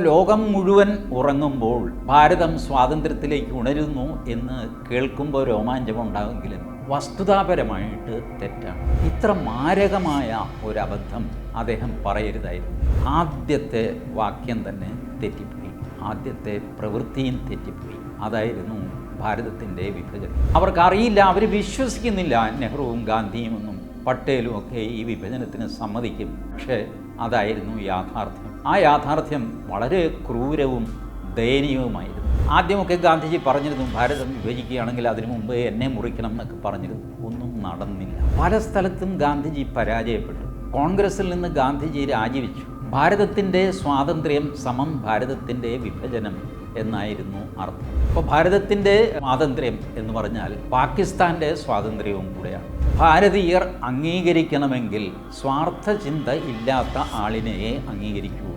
ലോകം മുഴുവൻ ഉറങ്ങുമ്പോൾ ഭാരതം സ്വാതന്ത്ര്യത്തിലേക്ക് ഉണരുന്നു എന്ന് കേൾക്കുമ്പോൾ രോമാഞ്ചമുണ്ടാകുമെങ്കിലും വസ്തുതാപരമായിട്ട് തെറ്റാണ്. ഇത്ര മാരകമായ ഒരു അബദ്ധം അദ്ദേഹം പറയരുതായിരുന്നു. ആദ്യത്തെ വാക്യം തന്നെ തെറ്റിപ്പോയി. ആദ്യത്തെ പ്രവൃത്തിയും തെറ്റിപ്പോയി. അതായിരുന്നു ഭാരതത്തിന്റെ വിഭജനം. അവർക്കറിയില്ല അവർ വിശ്വസിക്കുന്നില്ല. നെഹ്റുവും ഗാന്ധിയും ഒന്നും പട്ടേലും ഒക്കെ ഈ വിഭജനത്തിന് സമ്മതിക്കും. പക്ഷേ അതായിരുന്നു യാഥാർത്ഥ്യം. ആ യാഥാർത്ഥ്യം വളരെ ക്രൂരവും ദയനീയവുമായിരുന്നു. ആദ്യമൊക്കെ ഗാന്ധിജി പറഞ്ഞിരുന്നു ഭാരതം വിഭജിക്കുകയാണെങ്കിൽ അതിനു മുമ്പ് എന്നെ മുറിക്കണം എന്നൊക്കെ പറഞ്ഞിരുന്നു. ഒന്നും നടന്നില്ല. പല സ്ഥലത്തും ഗാന്ധിജി പരാജയപ്പെട്ടു. കോൺഗ്രസിൽ നിന്ന് ഗാന്ധിജി രാജിവെച്ചു. ഭാരതത്തിന്റെ സ്വാതന്ത്ര്യം സമം ഭാരതത്തിന്റെ വിഭജനം എന്നായിരുന്നു അർത്ഥം. അപ്പോൾ ഭാരതത്തിന്റെ സ്വാതന്ത്ര്യം എന്ന് പറഞ്ഞാൽ പാകിസ്ഥാന്റെ സ്വാതന്ത്ര്യവും കൂടെയാണ്. ഭാരതീയർ അംഗീകരിക്കണമെങ്കിൽ സ്വാർത്ഥ ചിന്ത ഇല്ലാത്ത ആളിനെ അംഗീകരിക്കുകയുള്ളൂ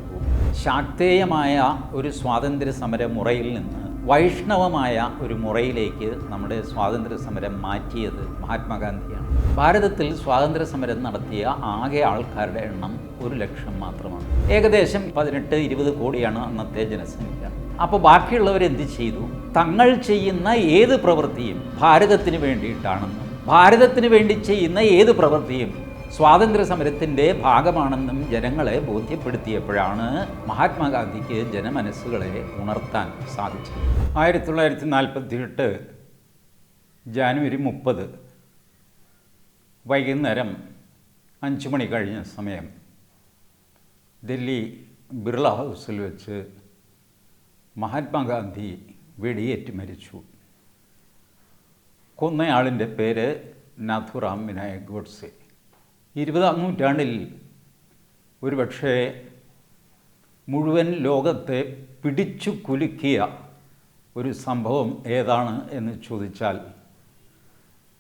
ശാക്തേയമായ ഒരു സ്വാതന്ത്ര്യ സമര മുറയിൽ നിന്ന് വൈഷ്ണവമായ ഒരു മുറയിലേക്ക് നമ്മുടെ സ്വാതന്ത്ര്യ സമരം മാറ്റിയത് മഹാത്മാഗാന്ധിയാണ്. ഭാരതത്തിൽ സ്വാതന്ത്ര്യ സമരം നടത്തിയ ആകെ ആൾക്കാരുടെ എണ്ണം ഒരു ലക്ഷം മാത്രമാണ്. ഏകദേശം പതിനെട്ട് ഇരുപത് കോടിയാണ് അന്നത്തെ ജനസംഖ്യ. അപ്പോൾ ബാക്കിയുള്ളവരെന്ത് ചെയ്തു? തങ്ങൾ ചെയ്യുന്ന ഏത് പ്രവൃത്തിയും ഭാരതത്തിന് വേണ്ടിയിട്ടാണെന്നും ഭാരതത്തിന് വേണ്ടി ചെയ്യുന്ന ഏത് പ്രവൃത്തിയും സ്വാതന്ത്ര്യ സമരത്തിന്റെ ഭാഗമാണെന്നും ജനങ്ങളെ ബോധ്യപ്പെടുത്തിയപ്പോഴാണ് മഹാത്മാഗാന്ധിക്ക് ജനമനസ്സുകളെ ഉണർത്താൻ സാധിച്ചത്. ആയിരത്തി തൊള്ളായിരത്തി നാൽപ്പത്തി എട്ട് ജാനുവരി മുപ്പത് വൈകുന്നേരം അഞ്ച് മണി കഴിഞ്ഞ സമയം ഡൽഹി ബിർള ഹൗസിൽ വെച്ച് മഹാത്മാഗാന്ധി വെടിയേറ്റ് മരിച്ചു. കൊന്നയാളിന്റെ പേര് നാഥുറാം വിനായക് ഗോഡ്സെ. ഇരുപതാം നൂറ്റാണ്ടിൽ ഒരുപക്ഷെ മുഴുവൻ ലോകത്തെ പിടിച്ചു കുലുക്കിയ ഒരു സംഭവം ഏതാണ് എന്ന് ചോദിച്ചാൽ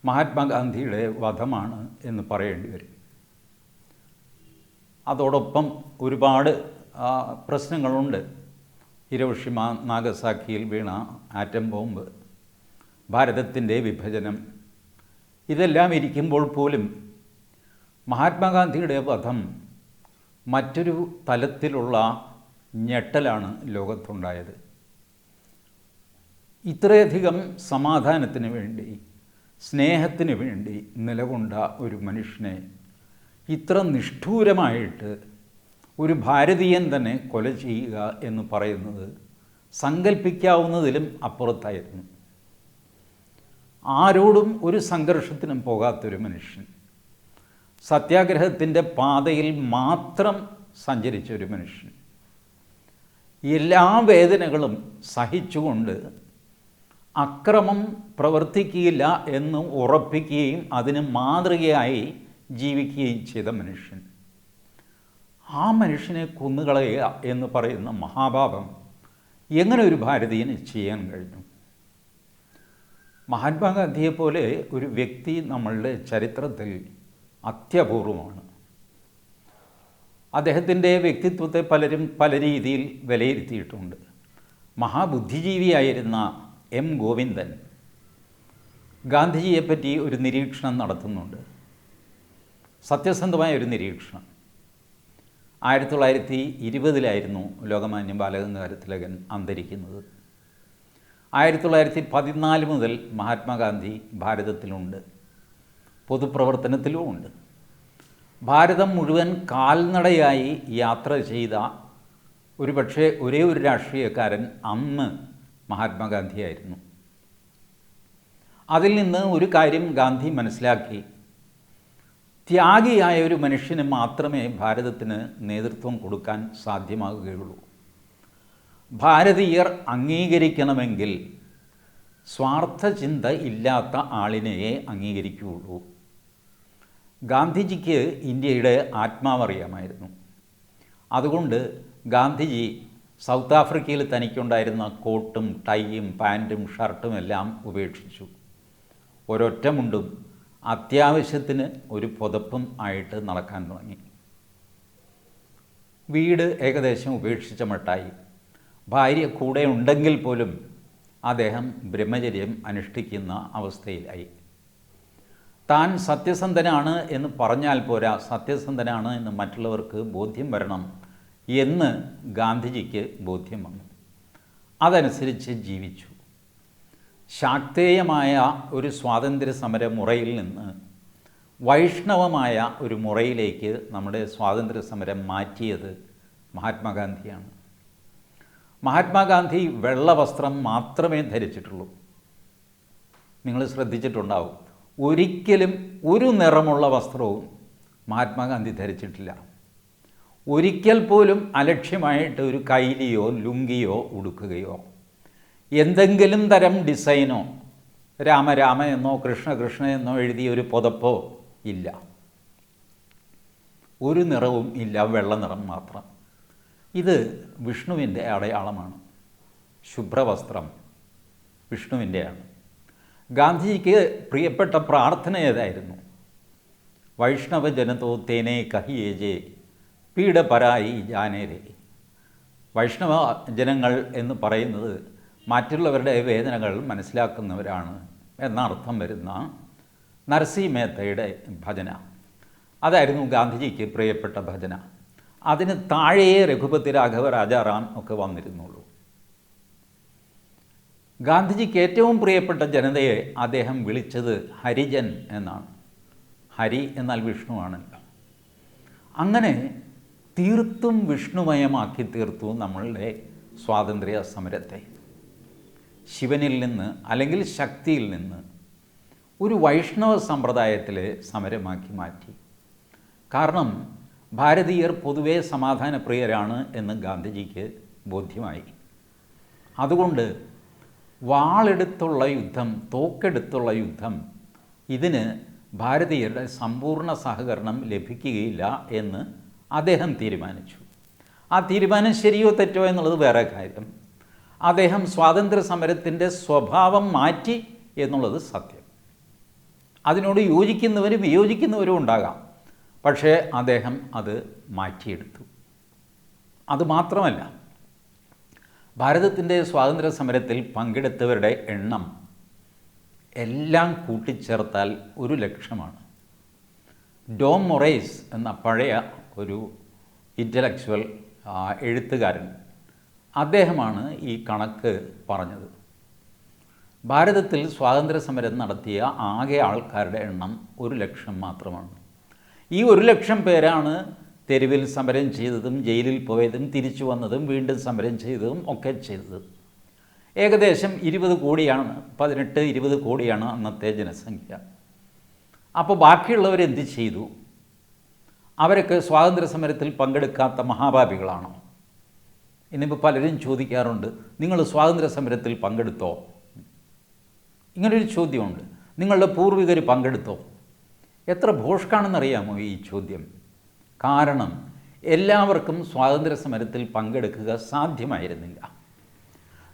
മഹാത്മാഗാന്ധിയുടെ വധമാണ് എന്ന് പറയേണ്ടി വരും. അതോടൊപ്പം ഒരുപാട് പ്രശ്നങ്ങളുണ്ട്. ഹിരോഷിമ നാഗസാക്കിയിൽ വീണ ആറ്റം ബോംബ് ഭാരതത്തിന്റെ വിഭജനം ഇതെല്ലാം ഇരിക്കുമ്പോൾ പോലും മഹാത്മാഗാന്ധിയുടെ വധം മറ്റൊരു തലത്തിലുള്ള ഞെട്ടലാണ് ലോകത്തുണ്ടായത്. ഇത്രയധികം സമാധാനത്തിന് വേണ്ടി സ്നേഹത്തിന് വേണ്ടി നിലകൊണ്ട ഒരു മനുഷ്യനെ ഇത്ര നിഷ്ഠൂരമായിട്ട് ഒരു ഭാരതീയൻ തന്നെ കൊല ചെയ്യുക എന്ന് പറയുന്നത് സങ്കല്പിക്കാവുന്നതിലും അപ്പുറത്തായിരുന്നു. ആരോടും ഒരു സംഘർഷത്തിനും പോകാത്തൊരു മനുഷ്യൻ. സത്യാഗ്രഹത്തിന്റെ പാതയിൽ മാത്രം സഞ്ചരിച്ച ഒരു മനുഷ്യൻ. എല്ലാ വേദനകളും സഹിച്ചുകൊണ്ട് അക്രമം പ്രവർത്തിക്കുകയില്ല എന്ന് ഉറപ്പിക്കുകയും അതിന് മാതൃകയായി ജീവിക്കുകയും ചെയ്ത മനുഷ്യൻ. ആ മനുഷ്യനെ കൊന്നുകളയുക എന്ന് പറയുന്ന മഹാഭാപം എങ്ങനെ ഒരു ഭാരതീയന് ചെയ്യാൻ കഴിഞ്ഞു? മഹാത്മാഗാന്ധിയെപ്പോലെ ഒരു വ്യക്തി നമ്മളുടെ ചരിത്രത്തിൽ അത്യപൂർവമാണ്. അദ്ദേഹത്തിന്റെ വ്യക്തിത്വത്തെ പലരും പല രീതിയിൽ വിലയിരുത്തിയിട്ടുണ്ട്. മഹാബുദ്ധിജീവിയായിരുന്ന എം ഗോവിന്ദൻ ഗാന്ധിജിയെപ്പറ്റി ഒരു നിരീക്ഷണം നടത്തുന്നുണ്ട്. സത്യസന്ധമായ ഒരു നിരീക്ഷണം. ആയിരത്തി തൊള്ളായിരത്തി ഇരുപതിലായിരുന്നു ലോകമാന്യ ബാലഗംഗാധര തിലകൻ അന്തരിക്കുന്നത്. ആയിരത്തി തൊള്ളായിരത്തി പതിനാല് മുതൽ മഹാത്മാഗാന്ധി ഭാരതത്തിലുണ്ട്. പൊതുപ്രവർത്തനത്തിലും ഉണ്ട് ഭാരതം മുഴുവൻ കാൽനടയായി യാത്ര ചെയ്ത ഒരു പക്ഷേ ഒരേ ഒരു രാഷ്ട്രീയക്കാരൻ അന്ന് മഹാത്മാഗാന്ധിയായിരുന്നു. അതിൽ നിന്ന് ഒരു കാര്യം ഗാന്ധി മനസ്സിലാക്കി. ത്യാഗിയായ ഒരു മനുഷ്യന് മാത്രമേ ഭാരതത്തിന് നേതൃത്വം കൊടുക്കാൻ സാധ്യമാകുകയുള്ളൂ. ഭാരതീയർ അംഗീകരിക്കണമെങ്കിൽ സ്വാർത്ഥ ചിന്ത ഇല്ലാത്ത ആളിനെയേ അംഗീകരിക്കുകയുള്ളൂ. ഗാന്ധിജിക്ക് ഇന്ത്യയുടെ ആത്മാവറിയാമായിരുന്നു. അതുകൊണ്ട് ഗാന്ധിജി സൗത്ത് ആഫ്രിക്കയിൽ തനിക്കുണ്ടായിരുന്ന കോട്ടും ടൈയും പാന്റും ഷർട്ടും എല്ലാം ഉപേക്ഷിച്ചു. ഒരൊറ്റമുണ്ടും അത്യാവശ്യത്തിന് ഒരു പുതപ്പും ആയിട്ട് നടക്കാൻ തുടങ്ങി. വീട് ഏകദേശം ഉപേക്ഷിച്ച മട്ടായി. ഭാര്യ കൂടെ ഉണ്ടെങ്കിൽ പോലും അദ്ദേഹം ബ്രഹ്മചര്യം അനുഷ്ഠിക്കുന്ന അവസ്ഥയിലായി. താൻ സത്യസന്ധനാണ് എന്ന് പറഞ്ഞാൽ പോരാ സത്യസന്ധനാണ് എന്ന് മറ്റുള്ളവർക്ക് ബോധ്യം വരണം എന്ന് ഗാന്ധിജിക്ക് ബോധ്യം വന്നു. അതനുസരിച്ച് ജീവിച്ചു. ശാക്തേയമായ ഒരു സ്വാതന്ത്ര്യ സമര മുറയിൽ നിന്ന് വൈഷ്ണവമായ ഒരു മുറയിലേക്ക് നമ്മുടെ സ്വാതന്ത്ര്യ സമരം മാറ്റിയത് മഹാത്മാഗാന്ധിയാണ്. മഹാത്മാഗാന്ധി വെള്ള വസ്ത്രം മാത്രമേ ധരിച്ചിട്ടുള്ളൂ. നിങ്ങൾ ശ്രദ്ധിച്ചിട്ടുണ്ടാവും. ഒരിക്കലും ഒരു നിറമുള്ള വസ്ത്രവും മഹാത്മാഗാന്ധി ധരിച്ചിട്ടില്ല. ഒരിക്കൽ പോലും അലക്ഷ്യമായിട്ട് ഒരു കൈലിയോ ലുങ്കിയോ ഉടുക്കുകയോ എന്തെങ്കിലും തരം ഡിസൈനോ രാമരാമ എന്നോ കൃഷ്ണ കൃഷ്ണ എന്നോ എഴുതിയ ഒരു പുതപ്പോ ഇല്ല. ഒരു നിറവും ഇല്ല വെള്ള നിറം മാത്രം. ഇത് വിഷ്ണുവിന്റെ അടയാളമാണ്. ശുഭ്രവസ്ത്രം വിഷ്ണുവിന്റെയാണ്. ഗാന്ധിജിക്ക് പ്രിയപ്പെട്ട പ്രാർത്ഥന ഏതായിരുന്നു? വൈഷ്ണവ ജനതോ തേനെ കഹിയേജേ പീഡപരായി ജാനേരെ വൈഷ്ണവ ജനങ്ങൾ എന്ന് പറയുന്നത് മറ്റുള്ളവരുടെ വേദനകൾ മനസ്സിലാക്കുന്നവരാണ് എന്നർത്ഥം വരുന്ന നരസി മേത്തയുടെ ഭജന. അതായിരുന്നു ഗാന്ധിജിക്ക് പ്രിയപ്പെട്ട ഭജന. അതിന് താഴെയേ രഘുപതി രാഘവ രാജാറാം ഒക്കെ വന്നിരുന്നുള്ളൂ. ഗാന്ധിജിക്ക് ഏറ്റവും പ്രിയപ്പെട്ട ജനതയെ അദ്ദേഹം വിളിച്ചത് ഹരിജൻ എന്നാണ്. ഹരി എന്നാൽ വിഷ്ണുവാണല്ലോ അങ്ങനെ തീർത്തും വിഷ്ണുമയമാക്കി തീർത്തു നമ്മളുടെ സ്വാതന്ത്ര്യ സമരത്തെ. ശിവനിൽ നിന്ന് അല്ലെങ്കിൽ ശക്തിയിൽ നിന്ന് ഒരു വൈഷ്ണവ സമ്പ്രദായത്തിലെ സമരമാക്കി മാറ്റി. കാരണം ഭാരതീയർ പൊതുവേ സമാധാനപ്രിയരാണ് എന്ന് ഗാന്ധിജിക്ക് ബോധ്യമായി. അതുകൊണ്ട് വാളെടുത്തുള്ള യുദ്ധം തോക്കെടുത്തുള്ള യുദ്ധം ഇതിന് ഭാരതീയരുടെ സമ്പൂർണ സഹകരണം ലഭിക്കുകയില്ല എന്ന് അദ്ദേഹം തീരുമാനിച്ചു. ആ തീരുമാനം ശരിയോ തെറ്റോ എന്നുള്ളത് വേറെ കാര്യം. അദ്ദേഹം സ്വാതന്ത്ര്യ സമരത്തിന്റെ സ്വഭാവം മാറ്റി എന്നുള്ളത് സത്യം. അതിനോട് യോജിക്കുന്നവരും വിയോജിക്കുന്നവരും ഉണ്ടാകാം. പക്ഷേ അദ്ദേഹം അത് മാറ്റിയെടുത്തു. അതുമാത്രമല്ല ഭാരതത്തിന്റെ സ്വാതന്ത്ര്യ സമരത്തിൽ പങ്കെടുത്തവരുടെ എണ്ണം എല്ലാം കൂട്ടിച്ചേർത്താൽ ഒരു ലക്ഷമാണ്. ഡോം മൊറേസ് എന്ന പഴയ ഒരു ഇന്റലക്ച്വൽ എഴുത്തുകാരൻ അദ്ദേഹമാണ് ഈ കണക്ക് പറഞ്ഞത്. ഭാരതത്തിൽ സ്വാതന്ത്ര്യ സമരം നടത്തിയ ആകെ ആൾക്കാരുടെ എണ്ണം ഒരു ലക്ഷം മാത്രമാണ്. ഈ ഒരു ലക്ഷം പേരാണ് തെരുവിൽ സമരം ചെയ്തതും ജയിലിൽ പോയതും തിരിച്ചു വന്നതും വീണ്ടും സമരം ചെയ്തതും ഒക്കെ ചെയ്തത്. ഏകദേശം ഇരുപത് കോടിയാണ് പതിനെട്ട് ഇരുപത് കോടിയാണ് അന്നത്തെ ജനസംഖ്യ. അപ്പോൾ ബാക്കിയുള്ളവർ എന്ത് ചെയ്തു? അവരൊക്കെ സ്വാതന്ത്ര്യ സമരത്തിൽ പങ്കെടുക്കാത്ത മഹാഭാവികളാണോ ഇന്നിപ്പോൾ പലരും ചോദിക്കാറുണ്ട് നിങ്ങൾ സ്വാതന്ത്ര്യ സമരത്തിൽ പങ്കെടുത്തോ? ഇങ്ങനൊരു ചോദ്യമുണ്ട്. നിങ്ങളുടെ പൂർവികർ പങ്കെടുത്തോ? എത്ര ഭോഷ്കാണെന്നറിയാമോ ഈ ചോദ്യം? കാരണം എല്ലാവർക്കും സ്വാതന്ത്ര്യ സമരത്തിൽ പങ്കെടുക്കുക സാധ്യമായിരുന്നില്ല.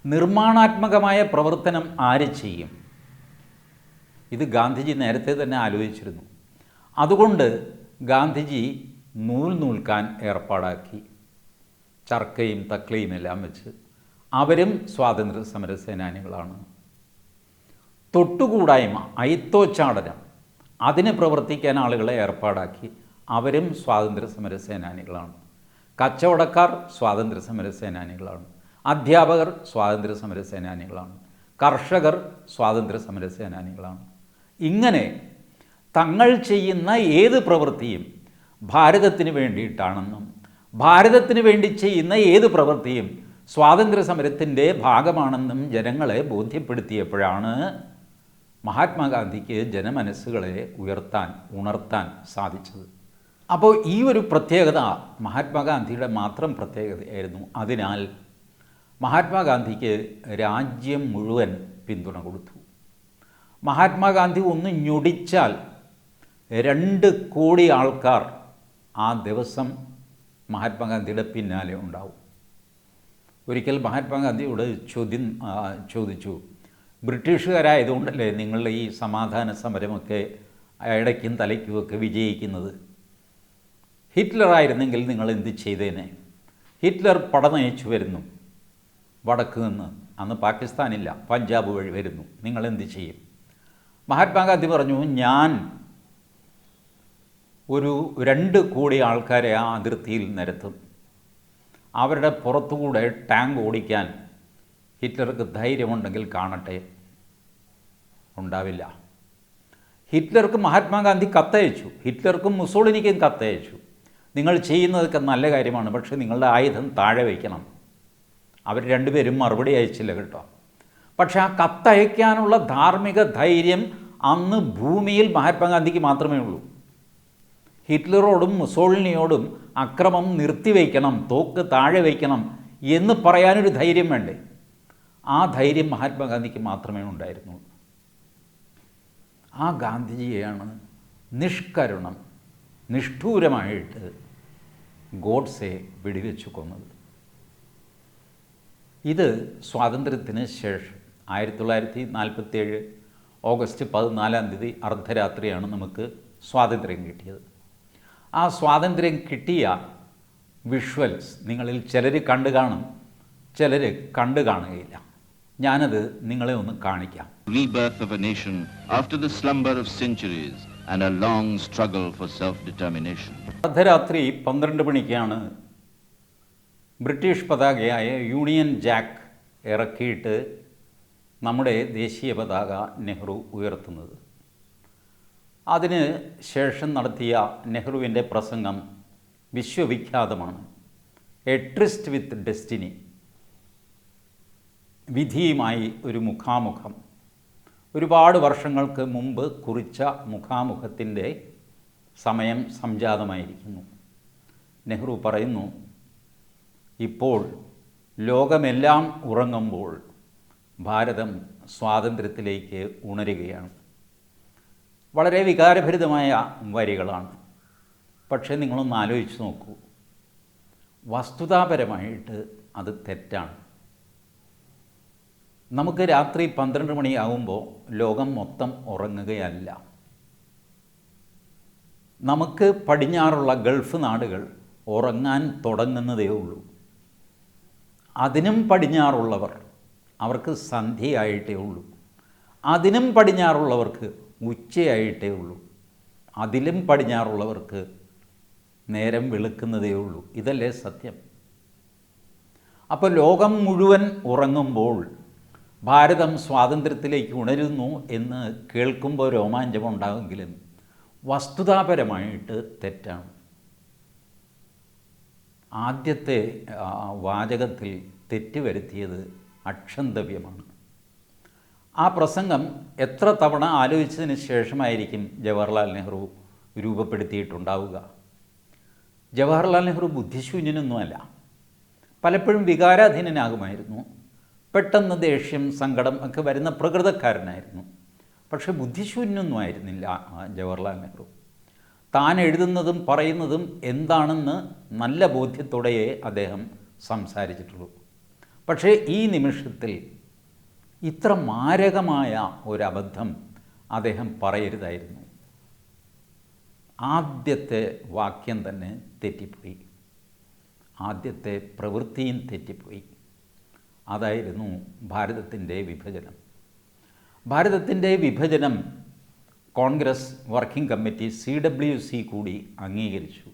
നിർമ്മാണാത്മകമായ പ്രവർത്തനം ആര് ചെയ്യും? ഇത് ഗാന്ധിജി നേരത്തെ തന്നെ ആലോചിച്ചിരുന്നു. അതുകൊണ്ട് ഗാന്ധിജി നൂൽ നൂൽക്കാൻ ഏർപ്പാടാക്കി. ചർക്കയും തക്ലയും എല്ലാം വെച്ച് അവരും സ്വാതന്ത്ര്യ സമര സേനാനികളാണ് തൊട്ടുകൂടായ്മ അയിത്തോച്ചാടനം അതിന് പ്രവർത്തിക്കാൻ ആളുകളെ ഏർപ്പാടാക്കി. അവരും സ്വാതന്ത്ര്യ സമര സേനാനികളാണ് കച്ചവടക്കാർ സ്വാതന്ത്ര്യ സമര സേനാനികളാണ് അധ്യാപകർ സ്വാതന്ത്ര്യ സമര സേനാനികളാണ് കർഷകർ സ്വാതന്ത്ര്യ സമര സേനാനികളാണ് ഇങ്ങനെ തങ്ങൾ ചെയ്യുന്ന ഏത് പ്രവൃത്തിയും ഭാരതത്തിന് വേണ്ടിയിട്ടാണെന്നും ഭാരതത്തിന് വേണ്ടി ചെയ്യുന്ന ഏത് പ്രവൃത്തിയും സ്വാതന്ത്ര്യ സമരത്തിന്റെ ഭാഗമാണെന്നും ജനങ്ങളെ ബോധ്യപ്പെടുത്തിയപ്പോഴാണ് മഹാത്മാഗാന്ധിക്ക് ജനമനസ്സുകളെ ഉയർത്താൻ ഉണർത്താൻ സാധിച്ചത്. അപ്പോൾ ഈ ഒരു പ്രത്യേകത മഹാത്മാഗാന്ധിയുടെ മാത്രം പ്രത്യേകതയായിരുന്നു അതിനാൽ മഹാത്മാഗാന്ധിക്ക് രാജ്യം മുഴുവൻ പിന്തുണ കൊടുത്തു. മഹാത്മാഗാന്ധി ഒന്ന് ഞൊടിച്ചാൽ രണ്ട് കോടി ആൾക്കാർ ആ ദിവസം മഹാത്മാഗാന്ധിയുടെ പിന്നാലെ ഉണ്ടാവും. ഒരിക്കൽ മഹാത്മാഗാന്ധിയോട് ചോദ്യം ചോദിച്ചു ബ്രിട്ടീഷുകാരായതുകൊണ്ടല്ലേ നിങ്ങളുടെ ഈ സമാധാന സമരമൊക്കെ ഇടയ്ക്കും തലയ്ക്കുമൊക്കെ വിജയിക്കുന്നത്? ഹിറ്റ്ലർ ആയിരുന്നെങ്കിൽ നിങ്ങൾ എന്ത് ചെയ്തേനെ? ഹിറ്റ്ലർ പടനയിച്ചു വരുന്നു. വടക്ക് നിന്ന്. അന്ന് പാകിസ്ഥാനില്ല. പഞ്ചാബ് വഴി വരുന്നു. നിങ്ങൾ എന്ത് ചെയ്യും? മഹാത്മാഗാന്ധി പറഞ്ഞു ഞാൻ ഒരു രണ്ട് കോടി ആൾക്കാരെ ആ അതിർത്തിയിൽ നിരത്തും. അവരുടെ പുറത്തുകൂടെ ടാങ്ക് ഓടിക്കാൻ ഹിറ്റ്ലർക്ക് ധൈര്യമുണ്ടെങ്കിൽ കാണട്ടെ. ഉണ്ടാവില്ല. ഹിറ്റ്ലർക്ക് മഹാത്മാഗാന്ധി കത്തയച്ചു. ഹിറ്റ്ലർക്കും മുസോളിനിക്കും കത്തയച്ചു. നിങ്ങൾ ചെയ്യുന്നതൊക്കെ നല്ല കാര്യമാണ് പക്ഷേ നിങ്ങളുടെ ആയുധം താഴെ വയ്ക്കണം. അവർ രണ്ടുപേരും മറുപടി അയച്ചില്ല കേട്ടോ. പക്ഷേ ആ കത്തയക്കാനുള്ള ധാർമ്മിക ധൈര്യം അന്ന് ഭൂമിയിൽ മഹാത്മാഗാന്ധിക്ക് മാത്രമേ ഉള്ളൂ. ഹിറ്റ്ലറോടും മുസോളിനിയോടും അക്രമം നിർത്തിവെക്കണം തോക്ക് താഴെ വയ്ക്കണം എന്ന് പറയാനൊരു ധൈര്യം വേണ്ടേ? ആ ധൈര്യം മഹാത്മാഗാന്ധിക്ക് മാത്രമേ ഉണ്ടായിരുന്നുള്ളൂ. ആ ഗാന്ധിജിയെയാണ് നിഷ്കരുണം നിഷ്ഠൂരമായിട്ട് ഗോഡ്സെ വെടിവെച്ചു കൊന്നത് ഇത് സ്വാതന്ത്ര്യത്തിന് ശേഷം ആയിരത്തി തൊള്ളായിരത്തി നാൽപ്പത്തേഴ് ഓഗസ്റ്റ് പതിനാലാം തീയതി അർദ്ധരാത്രിയാണ് നമുക്ക് സ്വാതന്ത്ര്യം കിട്ടിയത്. ആ സ്വാതന്ത്ര്യം കിട്ടിയ വിഷ്വൽസ് നിങ്ങളിൽ ചിലർ കണ്ടു കാണും ചിലർ കണ്ടു കാണുകയില്ല. ഞാനത് നിങ്ങളെ ഒന്ന് കാണിക്കാം. Rebirth of a nation after the slumber and a long struggle for self-determination. അർദ്ധരാത്രി പന്ത്രണ്ട് മണിക്കാണ് ബ്രിട്ടീഷ് പതാകയായ യൂണിയൻ ജാക്ക് ഇറക്കിയിട്ട് നമ്മുടെ ദേശീയ പതാക നെഹ്റു ഉയർത്തുന്നത്. അതിന് ശേഷം നടത്തിയ നെഹ്റുവിന്റെ പ്രസംഗം വിശ്വവിഖ്യാതമാണ്. എ ട്രിസ്റ്റ് വിത്ത് ഡെസ്റ്റിനി വിധിയുമായി ഒരു മുഖാമുഖം. ഒരുപാട് വർഷങ്ങൾക്ക് മുമ്പ് കുറിച്ച മുഖാമുഖത്തിന്റെ സമയം സംജാതമായിരിക്കുന്നു. നെഹ്റു പറയുന്നു ഇപ്പോൾ ലോകമെല്ലാം ഉറങ്ങുമ്പോൾ ഭാരതം സ്വാതന്ത്ര്യത്തിലേക്ക് ഉണരുകയാണ്. വളരെ വികാരഭരിതമായ വരികളാണ്. പക്ഷേ നിങ്ങളൊന്ന് ആലോചിച്ച് നോക്കൂ. വസ്തുതാപരമായിട്ട് അത് തെറ്റാണ്. നമുക്ക് രാത്രി പന്ത്രണ്ട് മണിയാകുമ്പോൾ ലോകം മൊത്തം ഉറങ്ങുകയല്ല. നമുക്ക് പടിഞ്ഞാറുള്ള ഗൾഫ് നാടുകൾ ഉറങ്ങാൻ തുടങ്ങുന്നതേ ഉള്ളൂ. അതിനും പടിഞ്ഞാറുള്ളവർ അവർക്ക് സന്ധ്യയായിട്ടേ ഉള്ളൂ. അതിനും പടിഞ്ഞാറുള്ളവർക്ക് ഉച്ചയായിട്ടേ ഉള്ളൂ. അതിലും പടിഞ്ഞാറുള്ളവർക്ക് നേരം വെളുക്കുന്നതേ ഉള്ളൂ. ഇതല്ലേ സത്യം. അപ്പോൾ ലോകം മുഴുവൻ ഉറങ്ങുമ്പോൾ ഭാരതം സ്വാതന്ത്ര്യത്തിലേക്ക് ഉണരുന്നു എന്ന് കേൾക്കുമ്പോൾ രോമാഞ്ചമുണ്ടാകുമെങ്കിലും വസ്തുതാപരമായിട്ട് തെറ്റാണ്. ആദ്യത്തെ വാചകത്തിൽ തെറ്റ് വരുത്തിയത് അക്ഷന്തവ്യമാണ്. ആ പ്രസംഗം എത്ര തവണ ആലോചിച്ചതിന് ശേഷമായിരിക്കും ജവഹർലാൽ നെഹ്റു രൂപപ്പെടുത്തിയിട്ടുണ്ടാവുക? ജവഹർലാൽ നെഹ്റു ബുദ്ധിശൂന്യനൊന്നുമല്ല. പലപ്പോഴും വികാരാധീനനാകുമായിരുന്നു. പെട്ടെന്ന് ദേഷ്യം സങ്കടം ഒക്കെ വരുന്ന പ്രകൃതക്കാരനായിരുന്നു. പക്ഷെ ബുദ്ധിശൂന്യൊന്നും ആയിരുന്നില്ല ജവഹർലാൽ നെഹ്റു. താൻ എഴുതുന്നതും പറയുന്നതും എന്താണെന്ന് നല്ല ബോധ്യത്തോടെയേ അദ്ദേഹം സംസാരിച്ചിട്ടുള്ളൂ. പക്ഷേ ഈ നിമിഷത്തിൽ ഇത്ര മാരകമായ ഒരബദ്ധം അദ്ദേഹം പറയരുതായിരുന്നു. ആദ്യത്തെ വാക്യം തന്നെ തെറ്റിപ്പോയി. ആദ്യത്തെ പ്രവൃത്തിയും തെറ്റിപ്പോയി. അതായിരുന്നു ഭാരതത്തിന്റെ വിഭജനം. ഭാരതത്തിന്റെ വിഭജനം Congress working committee C W C കൂടി അംഗീകരിച്ചു.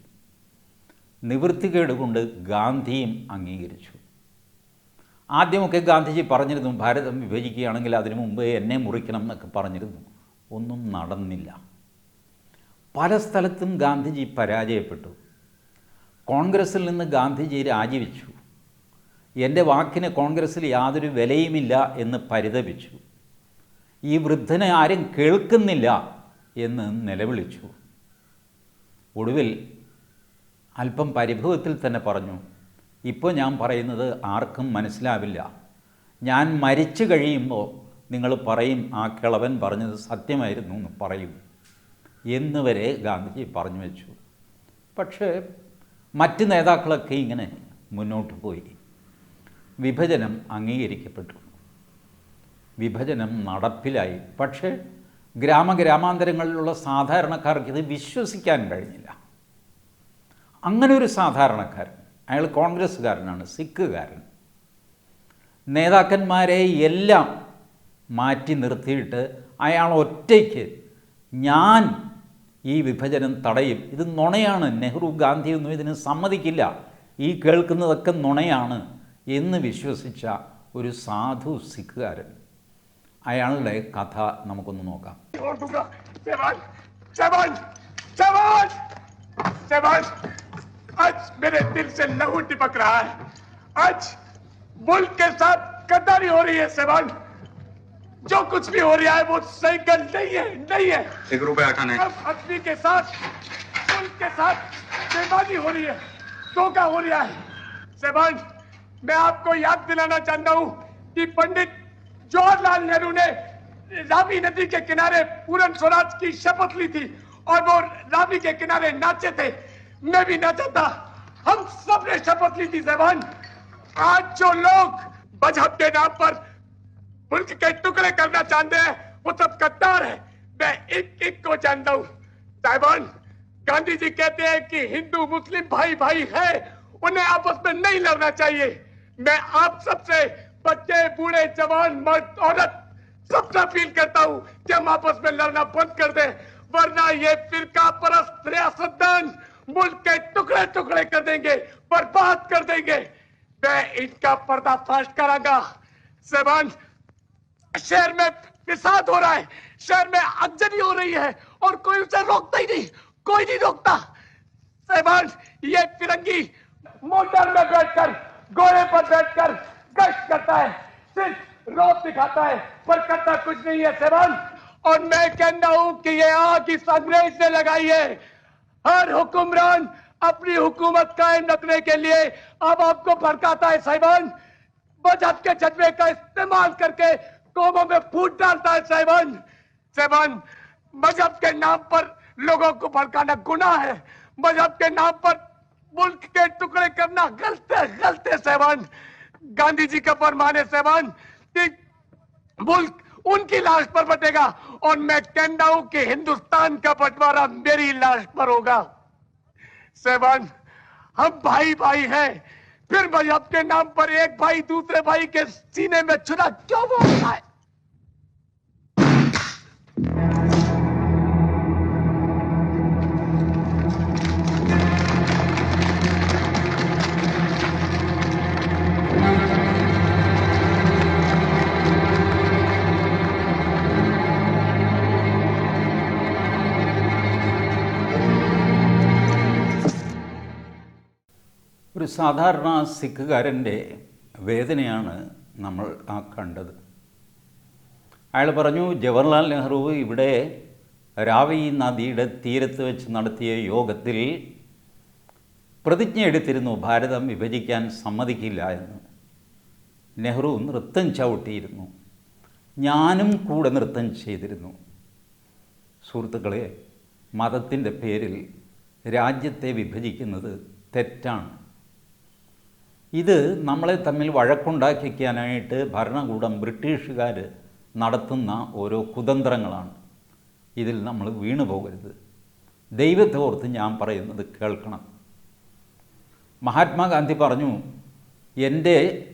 നിവൃത്തികേട് കൊണ്ട് ഗാന്ധിയും അംഗീകരിച്ചു. ആദ്യമൊക്കെ ഗാന്ധിജി പറഞ്ഞിരുന്നു ഭാരതം വിഭജിക്കുകയാണെങ്കിൽ അതിനു മുമ്പ് എന്നെ മുറിക്കണം എന്നൊക്കെ പറഞ്ഞിരുന്നു. ഒന്നും നടന്നില്ല. പല സ്ഥലത്തും ഗാന്ധിജി പരാജയപ്പെട്ടു. കോൺഗ്രസിൽ നിന്ന് ഗാന്ധിജി രാജിവെച്ചു. എന്റെ വാക്കിന് കോൺഗ്രസ്സിൽ യാതൊരു വിലയുമില്ല എന്ന് പരിതപിച്ചു. ഈ വൃദ്ധനെ ആരും കേൾക്കുന്നില്ല എന്ന് നിലവിളിച്ചു. ഒടുവിൽ അല്പം പരിഭവത്തിൽ തന്നെ പറഞ്ഞു ഇപ്പോൾ ഞാൻ പറയുന്നത് ആർക്കും മനസ്സിലാവില്ല. ഞാൻ മരിച്ചു കഴിയുമ്പോൾ നിങ്ങൾ പറയും ആ കിളവൻ പറഞ്ഞത് സത്യമായിരുന്നു എന്ന് പറയും. എന്ന് വരെ ഗാന്ധിജി പറഞ്ഞു വെച്ചു. പക്ഷേ മറ്റ് നേതാക്കളൊക്കെ ഇങ്ങനെ മുന്നോട്ട് പോയി. വിഭജനം അംഗീകരിക്കപ്പെട്ടു. വിഭജനം നടപ്പിലായി. പക്ഷേ ഗ്രാമഗ്രാമാന്തരങ്ങളിലുള്ള സാധാരണക്കാർക്ക് ഇത് വിശ്വസിക്കാൻ കഴിഞ്ഞില്ല. അങ്ങനെ ഒരു സാധാരണക്കാരൻ അയാൾ കോൺഗ്രസ്സുകാരനാണ് സിഖുകാരൻ. നേതാക്കന്മാരെ എല്ലാം മാറ്റി നിർത്തിയിട്ട് അയാൾ ഒറ്റയ്ക്ക് ഞാൻ ഈ വിഭജനം തടയും. ഇത് നുണയാണ്. നെഹ്റു ഗാന്ധിയൊന്നും ഇതിന് സമ്മതിക്കില്ല. ഈ കേൾക്കുന്നതൊക്കെ നുണയാണ്. എന്ന് വിശ്വസിച്ച ഒരു സാധു സിഖുകാരൻ അയാളുടെ കഥ നമുക്കൊന്ന് നോക്കാം छोड़ दूंगा सेवान सेवान सेवान सेवान आज मेरे दिल से लहू टिपक रहा है आज मुल्क के साथ गद्दारी हो रही है सेवान जो कुछ भी हो रहा है वो सही गल नहीं है नहीं है एक रुपया खाने अब आदमी के साथ मुल्क के साथ बेमानी हो रही है धोखा हो रहा है सेवान मैं आपको याद दिलाना चाहता हूँ कि पंडित जवाहरलाल नेहरू ने रावी नदी के किनारे पूरन स्वराज की शपथ ली थी और वो रावी के किनारे नाचे थे। मैं भी नाचा था। हम सबने शपथ ली थी सेवान आज जो लोग मज़हब के नाम पर मुल्क के टुकड़े करना चाहते हैं, वो सब गद्दार है। मैं एक एक को जानता हूँ। साहिबान गांधी जी कहते हैं कि हिंदू मुस्लिम भाई भाई है, उन्हें आपस में नहीं लड़ना चाहिए। मैं आप सबसे बच्चे, बूढ़े, जवान, मर्द, औरत सबसे अपील करता हूँ कि हम आपस में लड़ना बंद कर दें, वरना ये फिरका परस्त रियासतदान मुल्क के टुकड़े टुकड़े कर देंगे, बर्बाद कर देंगे। मैं इनका पर्दाफाश करांगा। सेवान शहर में फिसाद हो रहा है, शहर में अगजनी हो रही है और कोई उसे रोकता ही नहीं, कोई नहीं रोकता। सहबान ये फिरंगी मोटर में बैठकर घोड़े पर बैठकर गश्त करता है सिर्फ़ रोप दिखाता है, पर करता कुछ नहीं है सेवन और मैं कहता हूँ कि ये आग इस अंग्रेज़ ने लगाई है। हर हुक्मरान अपनी हुकूमत कायम रखने के लिए अब आपको भड़काता है साहिबान मज़हब के जज्बे का इस्तेमाल करके कौमों में फूट डालता है साहिबान साहिबान मज़हब के नाम पर लोगों को भड़काना गुनाह है। मज़हब के नाम पर मुल्क के टुकड़े करना गलत है गलत है, साहिबान। गांधी जी का फरमान है, साहिबान, कि मुल्क उनकी लाश पर बटेगा और मैं कहता हूँ कि हिंदुस्तान का बंटवारा मेरी लाश पर होगा। सहबान, हम भाई भाई हैं, फिर मज़हब के नाम पर एक भाई दूसरे भाई के सीने में छुरा क्यों बोलता है ഒരു സാധാരണ സിഖുകാരന്റെ വേദനയാണ് നമ്മൾ ആ കണ്ടത്. അയാൾ പറഞ്ഞു ജവഹർലാൽ നെഹ്റു ഇവിടെ രാവി നദിയുടെ തീരത്ത് വെച്ച് നടത്തിയ യോഗത്തിൽ പ്രതിജ്ഞ എടുത്തിരുന്നു ഭാരതം വിഭജിക്കാൻ സമ്മതിക്കില്ല എന്ന്. നെഹ്റു നൃത്തം ചവിട്ടിയിരുന്നു. ഞാനും കൂടെ നൃത്തം ചെയ്തിരുന്നു. സുഹൃത്തുക്കളെ മതത്തിന്റെ പേരിൽ രാജ്യത്തെ വിഭജിക്കുന്നത് തെറ്റാണ്. ഇത് നമ്മളെ തമ്മിൽ വഴക്കുണ്ടാക്കിക്കാനായിട്ട് ഭരണകൂടം ബ്രിട്ടീഷുകാർ നടത്തുന്ന ഓരോ കുതന്ത്രങ്ങളാണ്. ഇതിൽ നമ്മൾ വീണു പോകരുത്. ദൈവത്തെ ഓർത്ത് ഞാൻ പറയുന്നത് കേൾക്കണം. മഹാത്മാഗാന്ധി പറഞ്ഞു എന്റെ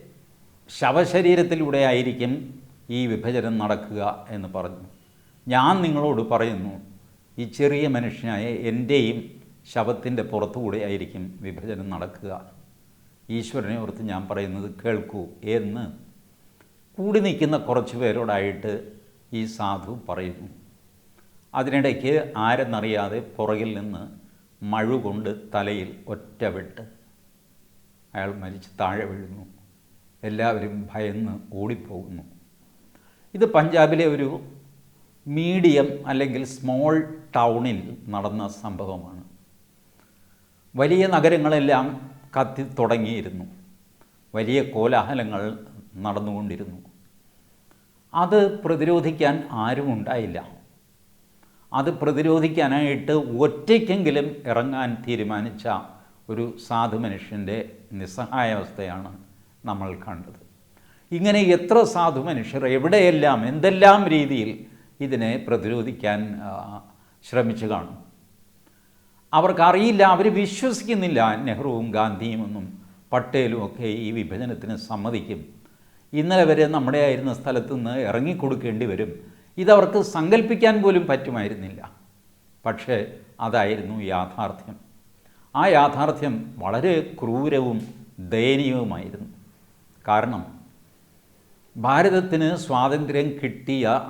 ശവശരീരത്തിലൂടെ ആയിരിക്കും ഈ വിഭജനം നടക്കുക എന്ന് പറഞ്ഞു. ഞാൻ നിങ്ങളോട് പറയുന്നു ഈ ചെറിയ മനുഷ്യനായ എന്റെയും ശവത്തിന്റെ പുറത്തുകൂടെ ആയിരിക്കും വിഭജനം നടക്കുക. ഈശ്വരനെ ഓർത്ത് ഞാൻ പറയുന്നത് കേൾക്കൂ എന്ന് കൂടി നിൽക്കുന്ന കുറച്ച് പേരോടായിട്ട് ഈ സാധു പറയുന്നു. അതിനിടയ്ക്ക് ആരെന്നറിയാതെ പുറകിൽ നിന്ന് മഴ കൊണ്ട് തലയിൽ ഒറ്റ വെട്ട് അയാൾ മരിച്ച് താഴെ വീഴുന്നു. എല്ലാവരും ഭയന്ന് ഓടിപ്പോകുന്നു. ഇത് പഞ്ചാബിലെ ഒരു മീഡിയം അല്ലെങ്കിൽ സ്മോൾ ടൗണിൽ നടന്ന സംഭവമാണ്. വലിയ നഗരങ്ങളെല്ലാം കത്തി തുടങ്ങിയിരുന്നു. വലിയ കോലാഹലങ്ങൾ നടന്നുകൊണ്ടിരുന്നു. അത് പ്രതിരോധിക്കാൻ ആരും ഉണ്ടായില്ല. അത് പ്രതിരോധിക്കാനായിട്ട് ഒറ്റയ്ക്കെങ്കിലും ഇറങ്ങാൻ തീരുമാനിച്ച ഒരു സാധു മനുഷ്യന്റെ നിസ്സഹായാവസ്ഥയാണ് നമ്മൾ കണ്ടത്. ഇങ്ങനെ എത്ര സാധു മനുഷ്യർ എവിടെയെല്ലാം എന്തെല്ലാം രീതിയിൽ ഇതിനെ പ്രതിരോധിക്കാൻ ശ്രമിച്ചു കാണും. അവർക്കറിയില്ല അവർ വിശ്വസിക്കുന്നില്ല. നെഹ്റുവും ഗാന്ധിയും ഒന്നും പട്ടേലും ഒക്കെ ഈ വിഭജനത്തിന് സമ്മതിക്കും. ഇന്നലെ വരെ നമ്മുടെ ആയിരുന്ന സ്ഥലത്തു നിന്ന് ഇറങ്ങിക്കൊടുക്കേണ്ടി വരും. ഇതവർക്ക് സങ്കല്പിക്കാൻ പോലും പറ്റുമായിരുന്നില്ല. പക്ഷേ അതായിരുന്നു യാഥാർത്ഥ്യം. ആ യാഥാർത്ഥ്യം വളരെ ക്രൂരവും ദയനീയവുമായിരുന്നു. കാരണം ഭാരതത്തിന് സ്വാതന്ത്ര്യം കിട്ടിയ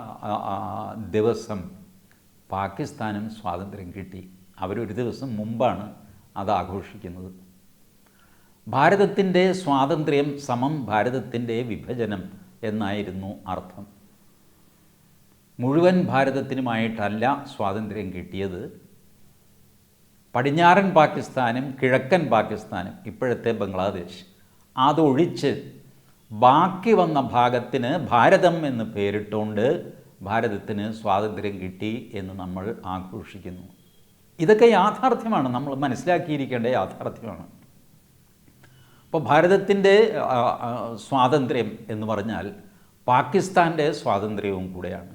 ദിവസം പാകിസ്ഥാനും സ്വാതന്ത്ര്യം കിട്ടി. അവരൊരു ദിവസം മുമ്പാണ് അത് ആഘോഷിക്കുന്നത്. ഭാരതത്തിന്റെ സ്വാതന്ത്ര്യം സമം ഭാരതത്തിന്റെ വിഭജനം എന്നായിരുന്നു അർത്ഥം. മുഴുവൻ ഭാരതത്തിനുമായിട്ടല്ല സ്വാതന്ത്ര്യം കിട്ടിയത്. പടിഞ്ഞാറൻ പാകിസ്ഥാനും കിഴക്കൻ പാകിസ്ഥാനും ഇപ്പോഴത്തെ ബംഗ്ലാദേശ്. അതൊഴിച്ച് ബാക്കി വന്ന ഭാഗത്തിന് ഭാരതം എന്ന് പേരിട്ടുകൊണ്ട് ഭാരതത്തിന് സ്വാതന്ത്ര്യം കിട്ടി എന്ന് നമ്മൾ ആഘോഷിക്കുന്നു. ഇതൊക്കെ യാഥാർത്ഥ്യമാണ്. നമ്മൾ മനസ്സിലാക്കിയിരിക്കേണ്ട യാഥാർത്ഥ്യമാണ്. അപ്പോൾ ഭാരതത്തിന്റെ സ്വാതന്ത്ര്യം എന്ന് പറഞ്ഞാൽ പാകിസ്ഥാന്റെ സ്വാതന്ത്ര്യവും കൂടെയാണ്.